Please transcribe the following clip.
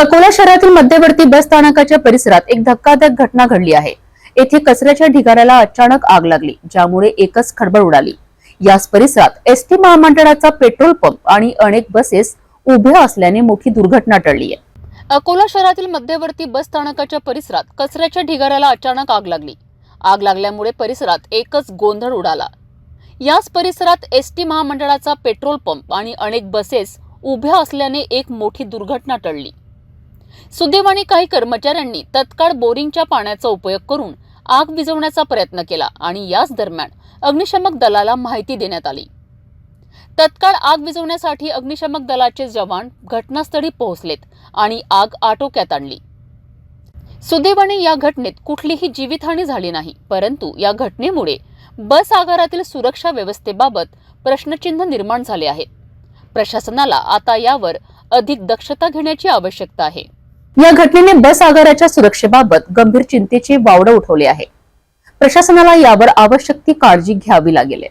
अकोला शहरातील मध्यवर्ती बस स्थानकाच्या परिसरात एक धक्कादायक घटना घडली आहे. येथे कचऱ्याच्या ढिगाऱ्याला अचानक आग लागली ज्यामुळे एकच खडबड उडाली. याच परिसरात एसटी महामंडळाचा पेट्रोल पंप आणि अनेक बसेस उभ्या असल्याने मोठी दुर्घटना टळली आहे. अकोला शहरातील मध्यवर्ती बस स्थानकाच्या परिसरात कचऱ्याच्या ढिगाऱ्याला अचानक आग लागली. आग लागल्यामुळे परिसरात एकच गोंधळ उडाला. याच परिसरात एसटी महामंडळाचा पेट्रोल पंप आणि अनेक बसेस उभ्या असल्याने एक मोठी दुर्घटना टळली. सुदैवाने काही कर्मचाऱ्यांनी तत्काळ बोरिंगच्या पाण्याचा उपयोग करून आग विझवण्याचा प्रयत्न केला आणि याच दरम्यान अग्निशमक दलाला माहिती देण्यात आली. तत्काळ आग विझवण्यासाठी अग्निशमक दलाचे जवान घटनास्थळी पोहोचलेत आणि आग आटोक्यात आणली. सुदैवाने या घटनेत कुठलीही जीवितहानी झाली नाही परंतु या घटनेमुळे बस आगारातील सुरक्षा व्यवस्थेबाबत प्रश्नचिन्ह निर्माण झाले आहे. प्रशासनाला आता यावर अधिक दक्षता घेण्याची आवश्यकता आहे. या घटनेने बस आगाराच्या सुरक्षेबाबत गंभीर चिंतेचे वावड उठवले आहे. प्रशासनाला यावर आवश्यक ती काळजी घ्यावी लागेल.